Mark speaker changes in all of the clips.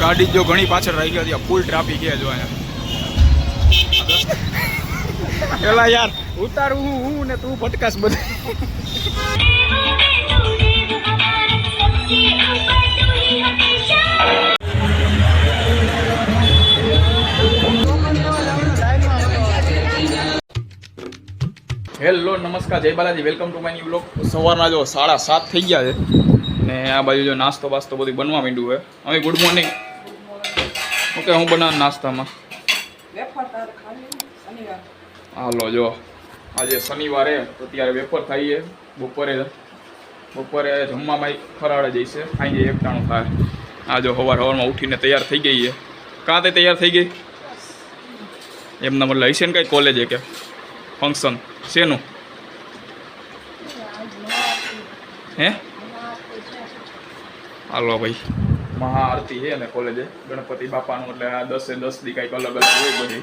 Speaker 1: ગાડી જો ઘણી પાછળ રહી ગઈ ફૂલ ટ્રાફિક છે જો અહીંયા. પેલા યાર ઉતારું હું હું ને તું ભટકાશ બધું હેલો નમસ્કાર જય Balaji welcome to my new blog સવારના જો સાડા સાત થઈ ગયા છે. ને આ બાજુ જો નાસ્તો બાસ્તો બધું બનવા માંડ્યું છે. અમે ગુડ મોર્નિંગ ઓકે હું બનાવું નાસ્તામાં? હાલો જો. આજે શનિવારે તો ત્યારે વેફર છે બપોરે બપોરે જમવામાં ફરાળે જઈશે ખાઈ એક ટાણું થાય. આ જો સવાર સવારમાં ઉઠીને તૈયાર થઈ ગઈ છે કાં તે તૈયાર થઈ ગઈ? એમના મતલબ હશે ને કંઈ કોલેજે કે? ફંક્શન શેનું? હે? હાલો ભાઈ. મહાઆરતી છે ને કોલેજે ગણપતિ બાપાનું એટલે આ દસે દસ દી કંઈક અલગ અલગ હોય બધી.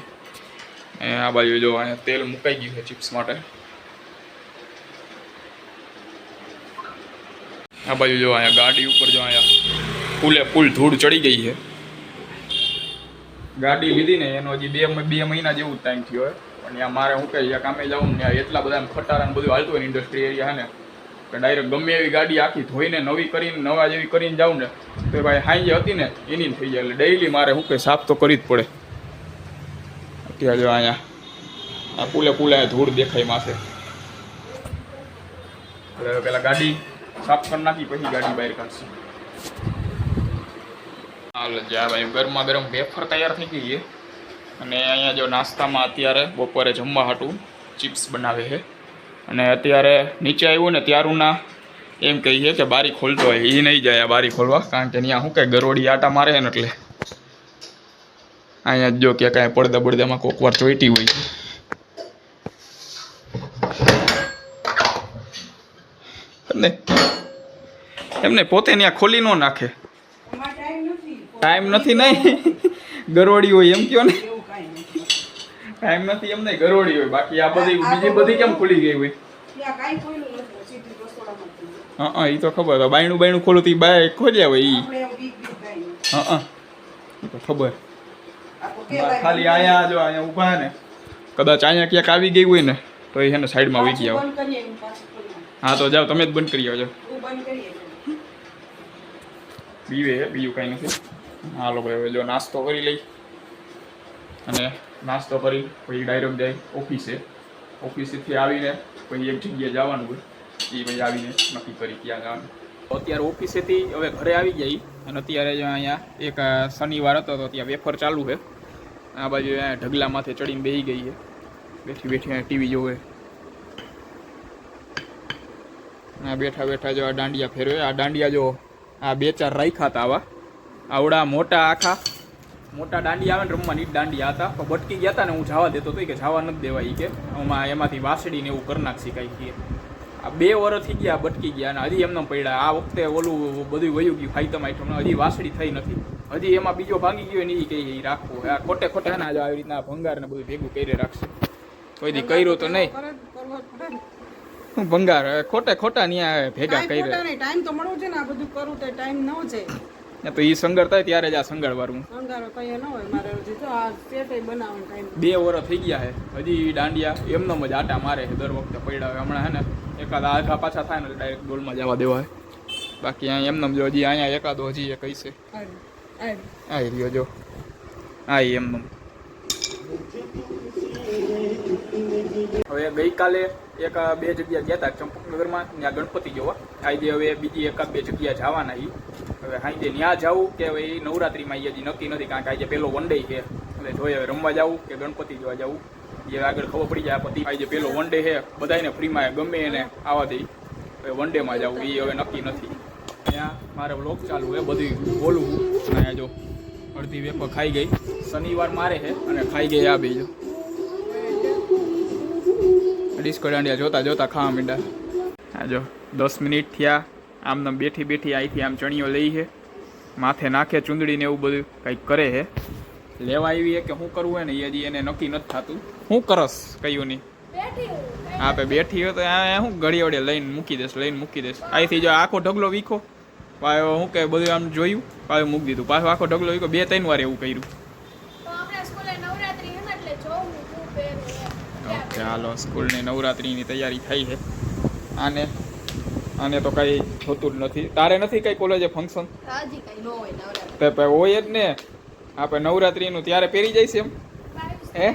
Speaker 1: એ આ બાજુ જો અહીંયા તેલ મુકાઈ ગયું છે ચિપ્સ માટે. આ બાજુ જો અહીંયા ગાડી ઉપર જો અહીંયા ફૂલે ફૂલ ધૂળ ચડી ગઈ છે. ગાડી લીધી ને એનો હજી બે મ- બે મહિના જેવું ટાઈમ થયો હોય પણ ત્યાં મારે હું કહે જ્યાં કામે જાઉં ને ત્યાં એટલા બધા આમ ખટારા ને બધું હાલતું હોય ઇન્ડસ્ટ્રી એરિયા હે ને કે ડાયરેક્ટ ગમે એવી ગાડી આખી ધોઈને નવી કરીને, નવા જેવી કરીને જાઉં ને, તો ભાઈ હાઈ જે હતી ને, એની થઈ જાય. એટલે ડેઈલી મારે શું કે સાફ તો કરી જ પડે. અત્યારે જો અહીંયા, આ પુલે પુલે ધૂળ દેખાય માથે. એટલે પેલા ગાડી સાફ કરી નાખી, પછી ગાડી બહાર કાઢશે. હાલ જા ભાઈ ગરમા ગરમ વેફર તૈયાર થઈ ગઈ છે. અને અહીંયા જો નાસ્તામાં અત્યારે બપોરે જમવા હાટું ચિપ્સ બનાવે છે. અને અત્યારે નીચે આવ્યું ને ત્યારુંના એમ કહીએ કે બારી ખોલતો હોય એ નહીં જાય આ બારી ખોલવા કારણ કે ત્યાં શું કે ગરોડી આટા મારે ને એટલે. અહીંયા જો કે કાંઈ પડદા બળદામાં કોક વાર ચોઈટી હોય. એમને એમને પોતે ત્યાં ખોલી ન નાખે. ટાઈમ નથી નહીં. ગરોડી હોય એમ કયો ને. ટાઈમ નથી. એમ નહીં ગરોડી હોય. બાકી આ બધી બીજી બધી કેમ ખુલી ગઈ હોય? હા હા એ તો ખબર બાયણું બાયણું ખોલું તો બાય ખોલ્યા હોય ઈ. હા હા. તો ખબર. ખાલી અહીંયા જો અહીંયા ઊભા ને. કદાચ અહીંયા ક્યાંક આવી ગઈ હોય ને તો એ હેને ને સાઈડમાં વહી ગયા હા તો જાઓ તમે જ બંધ કરી આવજો. બીવે બીજું કાંઈ નથી. હાલો ભાઈ હવે જો નાસ્તો કરી લઈ. અને નાસ્તો કરી પછી ડાયરેક્ટ જાય ઓફિસે. ઓફિસેથી આવીને પછી એક જગ્યાએ જવાનું હોય એ પછી આવીને નક્કી કરી ત્યાં જવાનું અત્યારે ઓફિસેથી હવે ઘરે આવી જઈ અને અત્યારે અહીંયા એક શનિવાર હતો તો ત્યાં વેફર ચાલુ છે. આ બાજુ અહીંયા ઢગલામાંથી ચડીને બેસી ગઈ છે. બેઠી બેઠી ટીવી જોવે. આ બેઠા બેઠા જો આ દાંડિયા ફેરવે. આ દાંડિયા જો આ બે ચાર રાખ્યા હતા આવા. આવડા મોટા આખા. મોટા દાંડી આવે ને રમવાની જ હતા. પણ ભટકી ગયા હતા ને હું જવા દેતો હતો કે જવા નથી દેવા ઈ કે. આમાં એમાંથી વાસડીને એવું કરી નાખશી કાંઈ કે આ બે વર્ષ થઈ ગયા ભટકી ગયા અને હજી એમને પડ્યા. આ વખતે ઓલું બધું વયું ગયું ફાઈતમ આઈટમ હજી વાસડી થઈ નથી. હજી એમાં બીજો ભાગી ગયો ને એ કઈ રાખવું. આ ખોટે ખોટે ના આવી રીતના ભંગાર ને બધું ભેગું કરી રાખશે. કોઈ દી કર્યું તો નહીં. ભંગાર ખોટે ખોટા ન્યા ભેગા કરી
Speaker 2: ટાઈમ તો મળવો છે ને આ બધું કરું તો ટાઈમ ન છે
Speaker 1: તો એ સંગર થાય ત્યારે જ આ સંગળવાળું. બે વર્ષ થઈ ગયા છે હજી દાંડિયા એમનો જ આટા મારે છે દર વખતે પડ્યા હોય. હમણાં હે ને એકાદ આઘા પાછા થાય ને ડાયરેક્ટ ગોલમાં જવા દેવા હોય બાકી અહીંયા એમનો જો હજી અહીંયા એકાદો હજી એ કહીશે. છે આ રહ્યો જો. હા એમનો હવે ગઈકાલે એક બે જગ્યા ગયા હતા ચંપકનગરમાં, ત્યાં ગણપતિ જોવા. આજે હવે બીજી એકાદ બે જગ્યા જવાના ઈ. હવે સાંજે ત્યાં જવું કે હવે એ નવરાત્રિમાં એ હજી નક્કી નથી, કારણ કે આજે પેલો વન ડે છે. એટલે જોઈએ હવે રમવા જવું કે ગણપતિ જોવા જવું. જે આગળ ખબર પડી જાય પછી આજે પેલો વન ડે છે. બધાને ફ્રીમાં ગમે એને આવવા દઈ હવે વન ડેમાં જવું એ હવે નક્કી નથી. ત્યાં મારે વ્લોગ ચાલુ છે બધું બોલવું. અને જો અડધી વેપર ખાઈ ગઈ. શનિવાર મારે છે અને ખાઈ ગઈ આ બીજો ડિસ્કો દાંડિયા જોતા જોતા ખાવા માંડ્યા. આ જો, દસ મિનિટ થયા આમને બેઠી બેઠી અહીંથી આમ ચણીઓ લઈ છે. માથે નાખે ચૂંદડીને એવું બધું કંઈક કરે છે. લેવા આવી કે શું કરવું હોય ને એ હજી એને નક્કી નથી થતું. શું કરસ, કયું નહીં. હા બેઠી હોય તો શું ઘડી વડે લઈને મૂકી દેશ લઈને મૂકી દેશ અહીંથી જો આખો ઢગલો વીખો. પાયો હું કે બધું આમ જોયું, પાયો મૂકી દીધું. પાછો આખો ઢગલો વીખો બે ત્રણ વાર એવું કર્યું
Speaker 3: તો આપણા સ્કૂલે નવરાત્રી હે ને એટલે જોવું હું પહેરું
Speaker 1: હાલો સ્કૂલની નવરાત્રિની તૈયારી થઈ છે. આને આને તો કઈ થતું જ નથી. તારે નથી કઈ કોલેજે ફંક્શન
Speaker 3: હજી કઈ ન હોય નવરાત્રી.
Speaker 1: તે હોય જ ને. આપણે નવરાત્રિનું ત્યારે પહેરી જઈશ એમ. હે?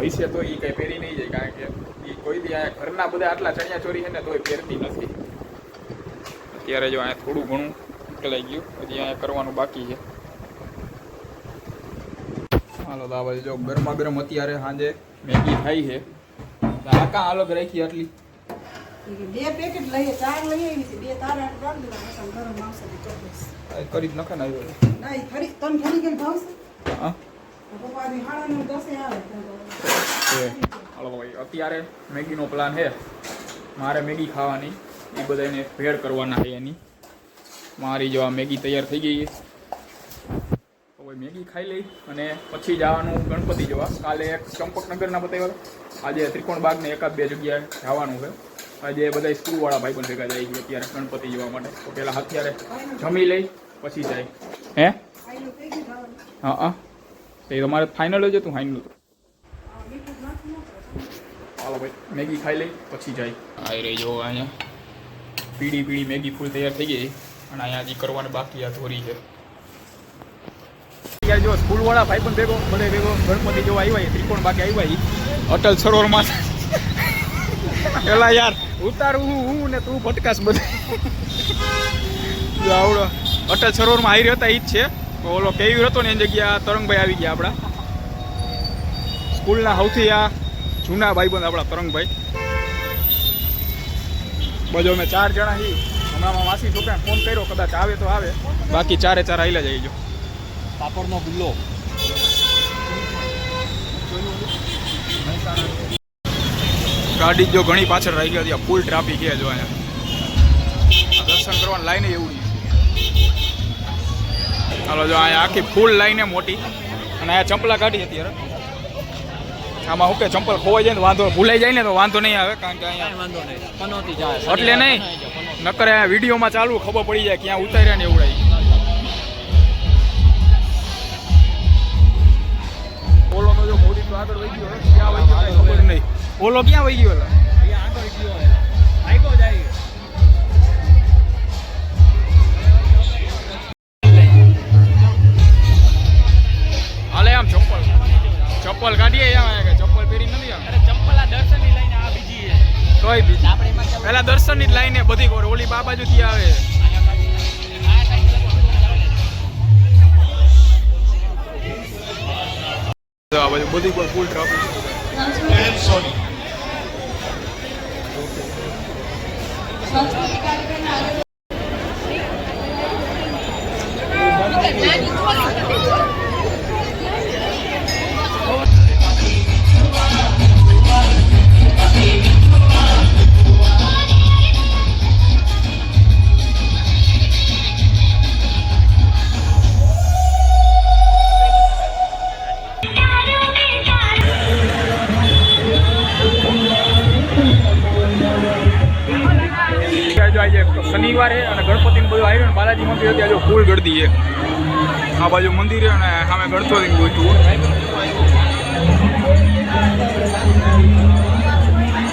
Speaker 1: હશે તો એ કઈ પહેરી નહીં જાય કારણ કે એ કોઈ દી અહીંયા ઘરના બધા આટલા ચણિયા ચોરી છે ને તોય પહેરતી નથી. અત્યારે જો અહીંયા થોડું ઘણું નીકળાઈ ગયું હજી અહીંયા કરવાનું બાકી છે. હાલો તો આ બાજુ જો ગરમા ગરમ અત્યારે સાંજે મેગી થાય છે. તો આ કાં અલગ રાખી આટલી?
Speaker 2: બે પેકેટ લઈએ ચાર લઈ આવી છે બે તારા હાથ રાખ દેવા મસાલો ગરમ આવશે ને ચોક્કસ.
Speaker 1: આ કરી જ નખે ને આવ્યો.
Speaker 2: ના ઈ ખરી તને ખરી કેમ ભાવશે?
Speaker 1: હા.
Speaker 2: પપ્પાની હાડાનું દસે આવે
Speaker 1: છે હાલો ભાઈ અત્યારે મેગીનો પ્લાન છે. મારે મેગી ખાવાની. એ બધા એને ભેળ કરવાના છે એની. મારી જો આ મેગી તૈયાર થઈ ગઈ છે. ભાઈ મેગી ખાઈ લઈ અને પછી જવાનું ગણપતિ જોવા. કાલે એક ચંપકનગરના બતાવ્યા આજે ત્રિકોણ બાગને એકાદ બે જગ્યાએ જવાનું છે. આજે બધા સ્કૂલવાળા ભાઈ પણ ભેગા જાય છે અત્યારે ગણપતિ જોવા માટે. તો પહેલાં અત્યારે જમી લઈ, પછી જાય. હે? હા હા. એ તમારે ફાઇનલ જ હતું ફાઇનલ હાલો ભાઈ, મેગી ખાઈ લઈ, પછી જાય. આવી રહી જો અહીંયા. પીળી પીળી મેગી ફૂલ તૈયાર થઈ ગઈ અને અહીંયા હજી કરવાની બાકી આ ધોરી છે. યાર જો સ્કૂલ વાળા ભાઈ પણ ભેગો ભલે ભેગો ગણપતિ જોવા આવ્યા ત્રિકોણ બાકી આવ્યા. અટલ સરોવરમાં. પેલા યાર ઉતારું હું હું ને તું ભટકાશ બધે. જો આવડો. અટલ સરોવરમાં હારી હતા ઈ જ છે. ઓલો કેવી હતો ને એની જગ્યા તરંગભાઈ આવી ગયા આપણા. સ્કૂલના સૌથી આ જૂના ભાઈબંધ આપણા તરંગભાઈ. બધો અમે ચાર જણા છીએ. હમણાં માસી છોકરાને ફોન કર્યો કદાચ આવે તો આવે. બાકી ચારે ચાર આઈલા જઈ જો.
Speaker 4: પાપડનો ગુલ્લો
Speaker 1: ગાડી જો ઘણી પાછળ રહી ગઈ હતી ફૂલ ટ્રાફિક છે જો અહીંયા દર્શન કરવાની લાઈન એવું ચાલો જો અહીંયા આખી ફૂલ લાઈને મોટી. અને અહીંયા ચંપલા કાઢી અત્યારે આમાં શું કે ચંપલ ખોવાઈ જાય ને વાંધો ભૂલાઈ જાય ને તો વાંધો નહીં આવે કારણ કે અહીંયા
Speaker 4: વાંધો નહીં.
Speaker 1: એટલે નહીં. નકર અહીંયા વિડીયોમાં ચાલુ ખબર પડી જાય ક્યાં ઉતાર્યા ને એવું તો જો મોદી તો આગળ વહી ગયો ક્યાં વહી ગયો ખબર નહીં. ઓલો ક્યાં વહી ગયો
Speaker 4: આગળ ગયો આગળ જાય
Speaker 1: હાલે આમ ચપ્પલ. ચપ્પલ કાઢીએ આમ કે ચપ્પલ પહેરી નથી આમ
Speaker 4: અરે ચંપલા દર્શનની લઈને આ બીજી
Speaker 1: તોય બીજી.
Speaker 4: આપણે એમાં ચંપલ-
Speaker 1: પેલા દર્શનની જ લાઈને બધી ઓલી બા બાજુથી આવે.
Speaker 4: આ
Speaker 1: બાજુ બધી પણ ફૂલ ટ્રાફિક ત્યાં શનિવારે અને ગણપતિ બધું આવ્યું ને બાલાજી મંદિર ત્યાં જો ફૂલ ગળદી છે. આ બાજુ મંદિર અને સામે ગણપતિ ગોઠવું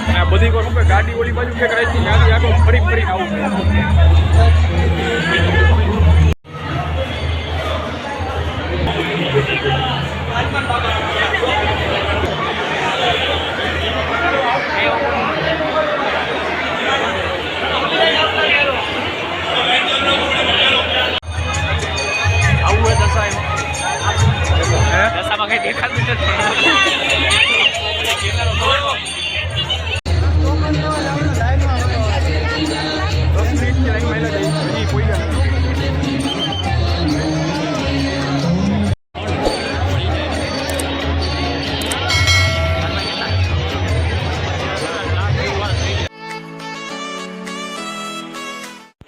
Speaker 1: અને બધી કોઈ શું ગાડી ઓલી બાજુ કે રાખી ત્યાંથી આગળ ફરી ફરી આવું
Speaker 4: આવું.